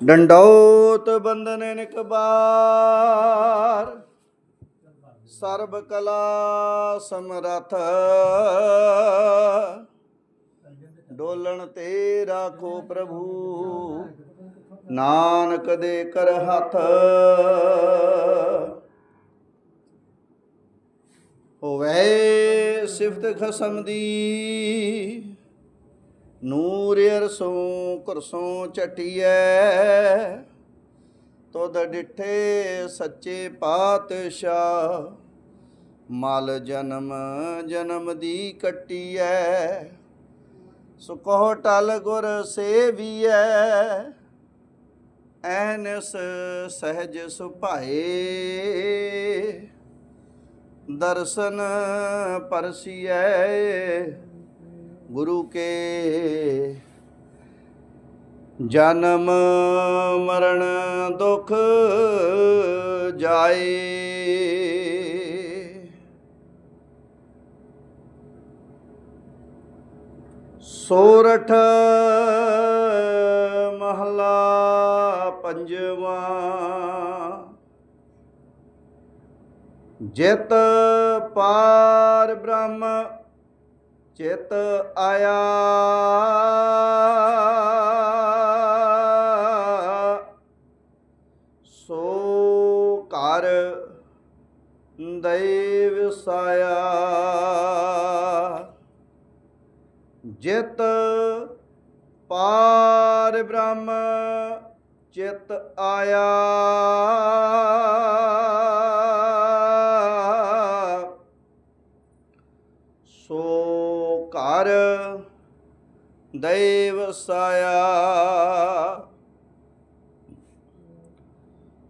ਡੰਡੋਤ ਬੰਦਨ ਨਿਕਬਾਰ ਸਰਬ ਕਲਾ ਸਮਰਥ। ਡੋਲਣ ਤੇ ਰਾਖੋ ਪ੍ਰਭੂ, ਨਾਨਕ ਦੇ ਕਰ ਹੱਥ। ਹੋਵੇ ਸਿਫਤ ਖਸਮ ਦੀ ਨੂਰ ਅਰਸੋਂ ਕੁਰਸੋਂ ਚਟਿਐ ਤੁਧ ਡਿਠੇ ਸੱਚੇ ਪਾਤਸ਼ਾਹ, ਮਲ ਜਨਮ ਜਨਮ ਦੀ ਕੱਟੀਐ, ਸੁਕੋ ਟਲ ਗੁਰ ਸੇਵੀਐ, ਐਨਸ ਸਹਿਜ ਸੁਭਾਏ। ਦਰਸ਼ਨ ਪਰਸੀਐ ਗੁਰੂ ਕੇ ਜਨਮ ਮਰਨ ਦੁਖ ਜਾਏ। ਸੋਰਠ ਮਹਲਾ ਪੰਜਵਾ ਜਿਤ ਪਾਰ ਬ੍ਰਹਮ ਚਿਤ ਆਇਆ। ਸੋ ਕਰ ਦੈਵ ਸਾਇਆ। ਜਿਤ ਪਾਰ ਬ੍ਰਹਮ ਚਿਤ ਆਇਆ। ਘਰ ਦੈਵ ਸਾਇਆ।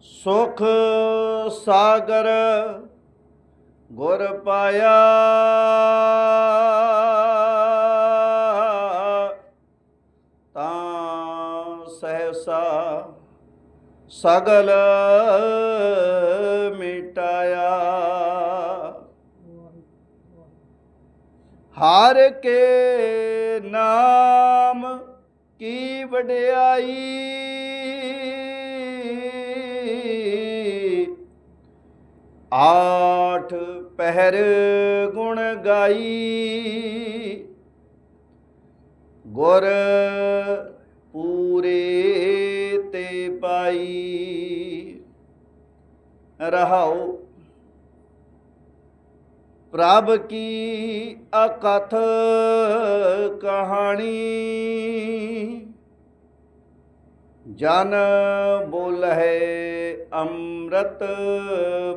ਸੁਖ ਸਾਗਰ ਗੁਰ ਪਾਇਆ। ਤਾਂ ਸਹਸਾ ਸਗਲ ਹਰ ਕੇ ਨਾਮ ਕੀ ਵਡਿਆਈ? ਆਠ ਪਹਿਰ ਗੁਣ ਗਾਈ। ਗੁਰ ਪੂਰੇ ਤੇ ਪਾਈ। ਰਹਾਉ ਪ੍ਰਭ ਕੀ ਅਕਥ ਕਹਾਣੀ? ਜਨ ਬੋਲਹਿ ਅੰਮ੍ਰਿਤ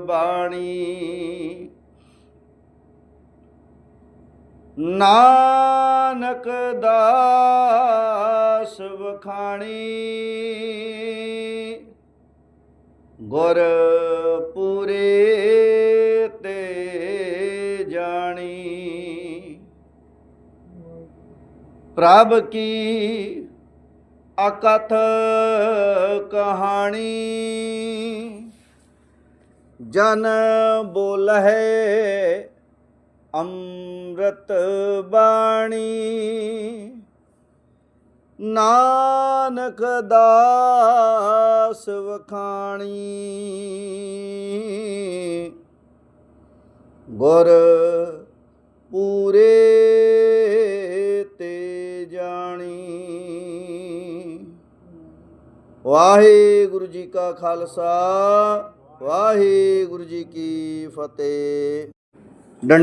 ਬਾਣੀ। ਨਾਨਕ ਦਾਸ ਵਖਾਣੀ। ਗੁਰ ਪੂਰੇ ਤੇ ਪ੍ਰਭ ਕੀ ਅਕਥ ਕਹਾਣੀ? ਜਨ ਬੋਲਹਿ ਅੰਮ੍ਰਿਤ ਬਾਣੀ। ਨਾਨਕ ਦਾਸ ਵਖਾਣੀ। ਗੁਰ ਪੂਰੇ ਵਾਹਿਗੁਰੂ ਜੀ ਕਾ ਖਾਲਸਾ ਵਾਹਿਗੁਰੂ ਜੀ ਕੀ ਫਤਿਹ। ਡੰਡਾ